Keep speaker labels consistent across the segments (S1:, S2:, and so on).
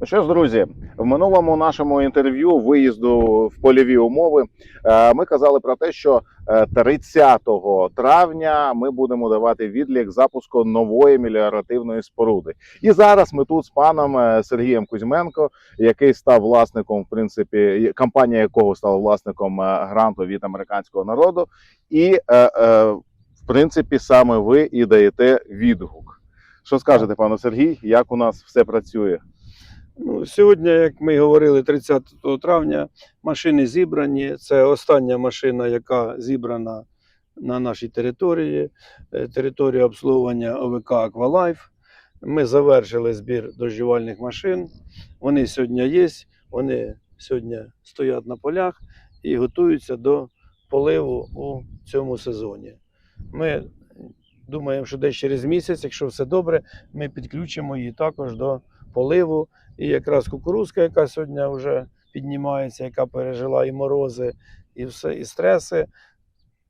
S1: Ну що ж, друзі, в минулому нашому інтерв'ю виїзду в польові умови е, ми казали про те, що е, 30 травня ми будемо давати відлік запуску нової меліоративної споруди. І зараз ми тут з паном е, Сергієм Кузьменко, який став власником, в принципі, компанія якого стала власником е, гранту від американського народу, і е, е, в принципі саме ви і даєте відгук. Що скажете, пане Сергій, як у нас все працює?
S2: Ну, сьогодні, як ми говорили, 30 травня машини зібрані. Це остання машина, яка зібрана на нашій території, е, територія обслуговування ОВК Аквалайф. Ми завершили збір дождівальних машин. Вони сьогодні є, вони сьогодні стоять на полях і готуються до поливу у цьому сезоні. Ми думаємо, що десь через місяць, якщо все добре, ми підключимо її також до поливу. І якраз кукурузка, яка сьогодні вже піднімається, яка пережила і морози, і все, і стреси.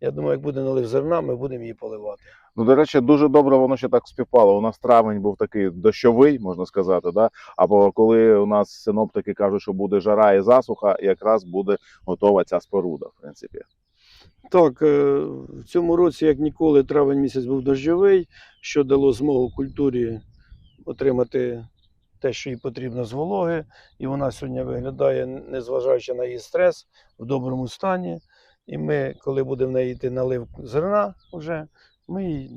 S2: Я думаю, як буде налив зерна, ми будемо її поливати.
S1: Ну, до речі, дуже добре воно ще так співпало. У нас травень був такий дощовий, можна сказати, да? або коли у нас синоптики кажуть, що буде жара і засуха, якраз буде готова ця споруда, в принципі.
S2: Так, е, в цьому році, як ніколи, травень місяць був дощовий, що дало змогу культурі отримати те, що їй потрібно з вологи. І вона сьогодні виглядає, незважаючи на її стрес, в доброму стані. І ми, коли буде в неї йти налив зерна, вже, ми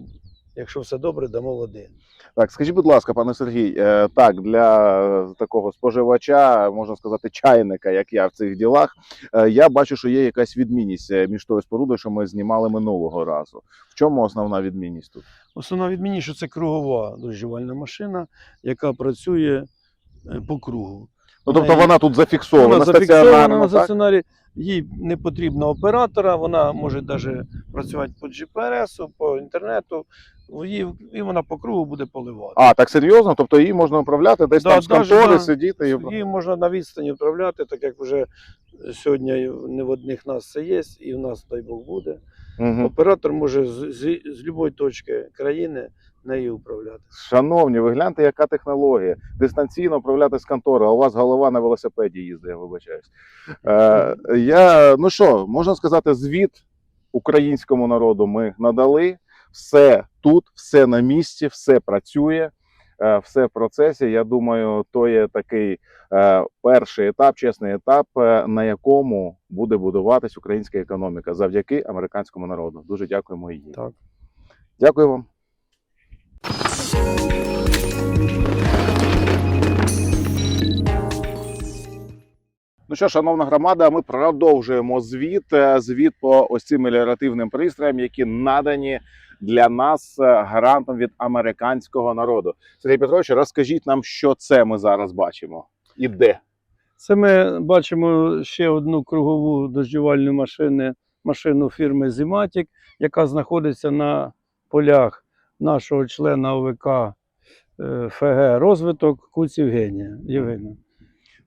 S2: якщо все добре, дамо води.
S1: Так, скажіть, будь ласка, пане Сергій, е, так, для такого споживача, можна сказати, чайника, як я в цих ділах, е, я бачу, що є якась відмінність е, між тою спорудою, що ми знімали минулого разу. В чому основна відмінність тут?
S2: Основна відмінність, що це кругова дощувальна машина, яка працює по кругу.
S1: Ну, тобто
S2: Вона-
S1: тут зафіксована,
S2: Вона зафіксована на
S1: так?
S2: стаціонарі, їй не потрібно оператора, вона може навіть працювати по GPS, по інтернету, їй- і вона по кругу буде поливати.
S1: А, так серйозно? Тобто її можна управляти десь
S2: Да,
S1: там з
S2: даже,
S1: контори,
S2: да.
S1: сидіти і.
S2: Її можна на відстані управляти, так як вже сьогодні не в одних нас це є, і в нас, дай Бог, буде.
S1: Мгм.
S2: Оператор може з, з, з будь-якої точки країни нею управляти.
S1: Шановні, ви гляньте, яка технологія. Дистанційно управляти з контори, а у вас голова на велосипеді їздить, я вибачаюсь. Е, я, ну що, можна сказати, звіт українському народу ми надали. Все тут, все на місці, все працює, е, все в процесі. Я думаю, то є такий е, перший етап, чесний етап, е, на якому буде будуватись українська економіка завдяки американському народу. Дуже дякуємо їй.
S2: Так.
S1: Дякую вам. Ну що, шановна громада, ми продовжуємо звіт. Звіт по ось цим меліоративним пристроям, які надані для нас е, гарантом від американського народу. Сергій Петрович, розкажіть нам, що це ми зараз бачимо і де.
S2: Це ми бачимо ще одну кругову дождівальну машину, машину фірми Zimatic, яка знаходиться на полях нашого члена ОВК е, ФГ розвиток Куць Євгенія. Євгенія.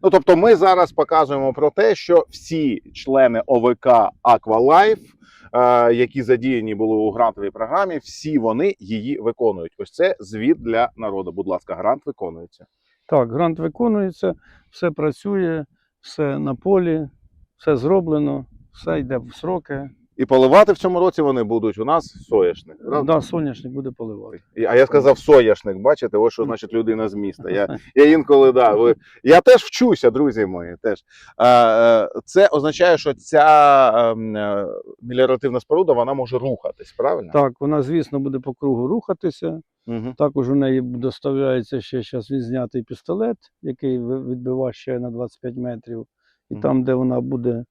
S1: Ну тобто, ми зараз показуємо про те, що всі члени ОВК Aqualife, е, які задіяні були у грантовій програмі, всі вони її виконують. Ось це звіт для народу. Будь ласка, грант виконується.
S2: Так, грант виконується, все працює, все на полі, все зроблено, все йде в сроки.
S1: І поливати в цьому році вони будуть у нас соняшник. правда?
S2: Да, соняшник буде поливати.
S1: А я сказав соняшник, бачите, ось що значить людина з міста. Я, я інколи да. Ви... Я теж вчуся, друзі мої. Теж. Е, це означає, що ця ем, е, меліоративна споруда вона може рухатись, правильно?
S2: Так, вона, звісно, буде по кругу рухатися.
S1: Угу.
S2: Також у неї доставляється ще зараз відзнятий пістолет, який відбиває ще на 25 метрів. І
S1: Мгм.
S2: там, де вона буде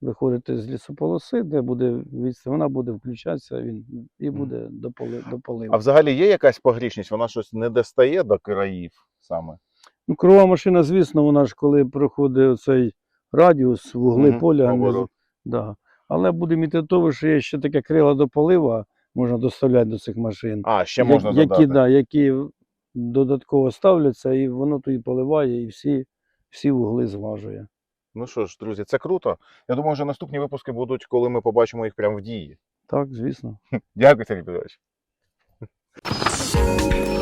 S2: виходити з лісополоси, де буде відстань, вона буде включатися він, і буде до, поли, до поливу.
S1: А взагалі є якась погрішність? Вона щось не достає до країв саме.
S2: Ну, кругова машина, звісно, вона ж коли проходить цей радіус, вугли
S1: Мгм,
S2: поля. не да. Але будемо йти до того, що є ще таке крила до полива, можна доставляти до цих машин.
S1: А, ще
S2: Я-
S1: можна
S2: які, да, які додатково ставляться, і воно тоді поливає, і всі, всі вугли зважує.
S1: Ну що ж, друзі, це круто. Я думаю, що наступні випуски будуть, коли ми побачимо їх прямо в дії.
S2: Так, звісно.
S1: Дякую, Сергій Петрович.